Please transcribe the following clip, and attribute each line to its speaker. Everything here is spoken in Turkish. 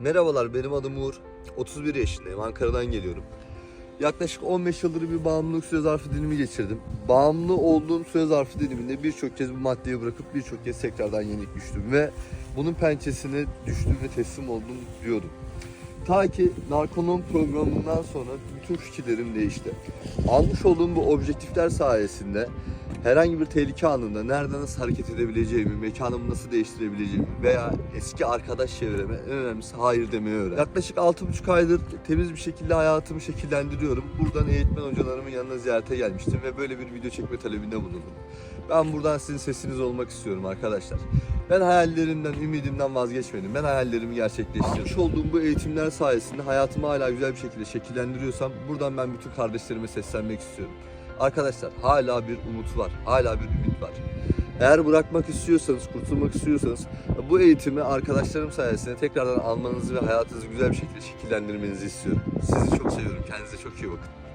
Speaker 1: Merhabalar benim adım Uğur. 31 yaşındayım. Ankara'dan geliyorum. Yaklaşık 15 yıldır bir bağımlılık süre zarfı dilimi geçirdim. Bağımlı olduğum süre zarfı diliminde birçok kez bu maddeyi bırakıp birçok kez tekrardan yenik düştüm ve bunun pençesine düştüm ve teslim oldum diyordum. Ta ki narkonom programından sonra bütün fikirlerim değişti. Almış olduğum bu objektifler sayesinde herhangi bir tehlike anında nerede nasıl hareket edebileceğimi, mekanımı nasıl değiştirebileceğimi veya eski arkadaş çevreme en önemlisi hayır demeyi öğrendim. Yaklaşık 6,5 aydır temiz bir şekilde hayatımı şekillendiriyorum. Buradan eğitmen hocalarımın yanına ziyarete gelmiştim ve böyle bir video çekme talebinde bulundum. Ben buradan sizin sesiniz olmak istiyorum arkadaşlar. Ben hayallerimden, ümidimden vazgeçmedim. Ben hayallerimi gerçekleştirdim. Almış olduğum bu eğitimler sayesinde hayatımı hala güzel bir şekilde şekillendiriyorsam buradan ben bütün kardeşlerime seslenmek istiyorum. Arkadaşlar hala bir umut var, hala bir ümit var. Eğer bırakmak istiyorsanız, kurtulmak istiyorsanız bu eğitimi arkadaşlarım sayesinde tekrardan almanızı ve hayatınızı güzel bir şekilde şekillendirmenizi istiyorum. Sizi çok seviyorum. Kendinize çok iyi bakın.